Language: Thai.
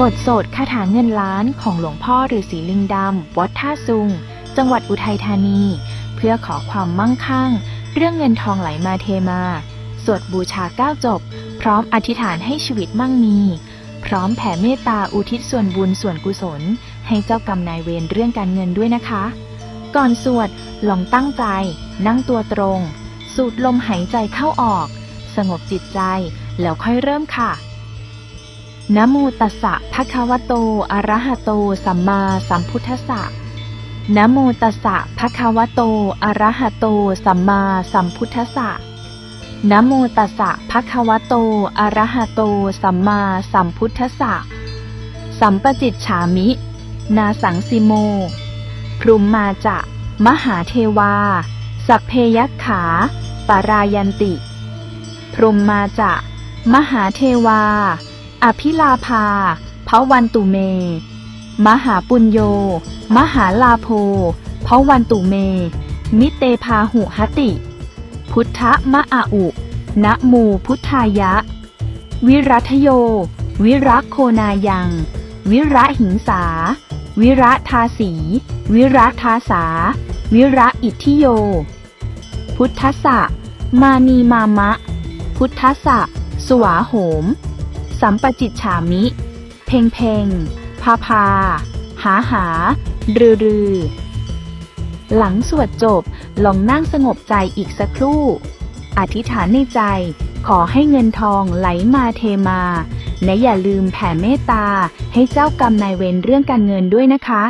บทโสดคาถาเงินล้านของหลวงพ่อฤาษีลิงดำ วัดท่าซุง จังหวัดอุทัยธานี เพื่อขอความมั่งคั่ง เรื่องเงินทองไหลมาเทมา สวดบูชาเก้าจบ พร้อมอธิษฐานให้ชีวิตมั่งมี พร้อมแผ่เมตตาอุทิศส่วนบุญส่วนกุศล ให้เจ้ากรรมนายเวรเรื่องการเงินด้วยนะคะ ก่อนสวดลองตั้งใจ นั่งตัวตรง สูดลมหายใจเข้าออก สงบจิตใจแล้วค่อยเริ่มค่ะ นะโมตัสสะภะคะวะโต อะระหะโต สัมมาสัมพุทธัสสะนะโมตัสสะภะคะวะโต อะระหะโต สัมมาสัมพุทธัสสะนะโมตัสสะภะคะวะโต อะระหะโต สัมมาสัมพุทธัสสะ สัมปจิตฉามิ นาสังสิโม พรุมมาจะ มหาเทวา สัพเพยักขา ปารายันติ พรหมมาจะ มหาเทวา อภิลาภาพระวันตุเม มหาปุญโย มหาลาโภพระวันตุเม มิเตพาหุหติ พุทธมะอาอุนะโมูพุทธายะ วิรัทโย วิรักโคนายัง วิระหิงสา วิระทาสี วิระทาสา วิระอิทธิโย พุทธะมานีมามะ พุทธะสวาโหม สัมปจิตฉามิ เพ่งเพ่งพาพา หาหา รือรือ หลังสวดจบลองนั่งสงบใจอีกสักครู่ อธิษฐานในใจ ขอให้เงินทองไหลมาเทมาและอย่าลืมแผ่เมตตาให้เจ้ากรรมนายเวรเรื่องการเงินด้วยนะคะ